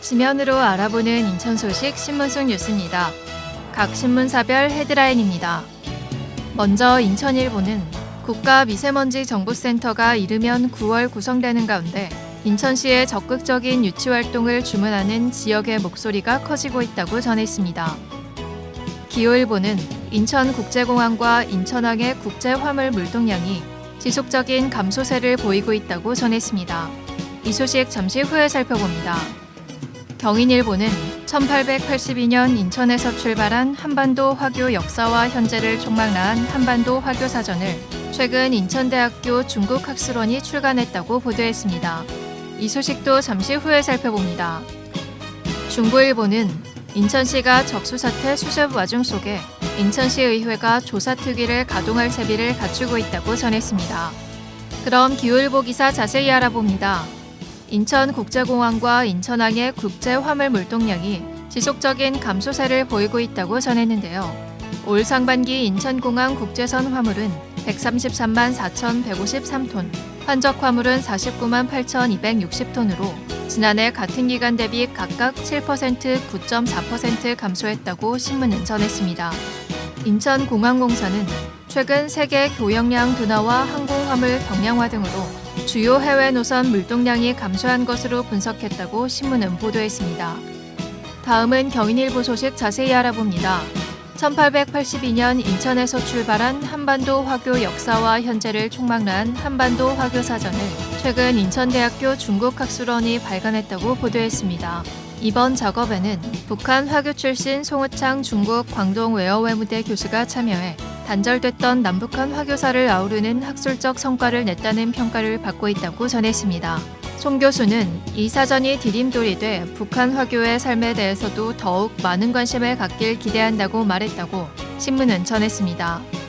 지면으로 알아보는 인천 소식 신문 속 뉴스입니다. 각 신문사별 헤드라인입니다. 먼저 인천일보는 국가미세먼지정보센터가 이르면 9월 구성되는 가운데 인천시의 적극적인 유치 활동을 주문하는 지역의 목소리가 커지고 있다고 전했습니다. 기호일보는 인천국제공항과 인천항의 국제화물 물동량이 지속적인 감소세를 보이고 있다고 전했습니다. 이 소식 잠시 후에 살펴봅니다. 경인일보는 1882년 인천에서 출발한 한반도 화교 역사와 현재를 총망라한 한반도 화교 사전을 최근 인천대학교 중국학술원이 출간했다고 보도했습니다. 이 소식도 잠시 후에 살펴봅니다. 중부일보는 인천시가 적수사태 수습 와중 속에 인천시 의회가 조사특위를 가동할 채비를 갖추고 있다고 전했습니다. 그럼 기후일보 기사 자세히 알아봅니다. 인천국제공항과 인천항의 국제 화물 물동량이 지속적인 감소세를 보이고 있다고 전했는데요. 올 상반기 인천공항 국제선 화물은 133만 4,153톤, 환적 화물은 49만 8,260톤으로 지난해 같은 기간 대비 각각 7%, 9.4% 감소했다고 신문은 전했습니다. 인천공항공사는 최근 세계 교역량 둔화와 항공화물 경량화 등으로 주요 해외 노선 물동량이 감소한 것으로 분석했다고 신문은 보도했습니다. 다음은 경인일보 소식 자세히 알아봅니다. 1882년 인천에서 출발한 한반도 화교 역사와 현재를 총망라한 한반도 화교 사전을 최근 인천대학교 중국학술원이 발간했다고 보도했습니다. 이번 작업에는 북한 화교 출신 송우창 중국 광동 외어외무대 교수가 참여해 단절됐던 남북한 화교사를 아우르는 학술적 성과를 냈다는 평가를 받고 있다고 전했습니다. 송 교수는 이 사전이 디딤돌이 돼 북한 화교의 삶에 대해서도 더욱 많은 관심을 갖길 기대한다고 말했다고 신문은 전했습니다.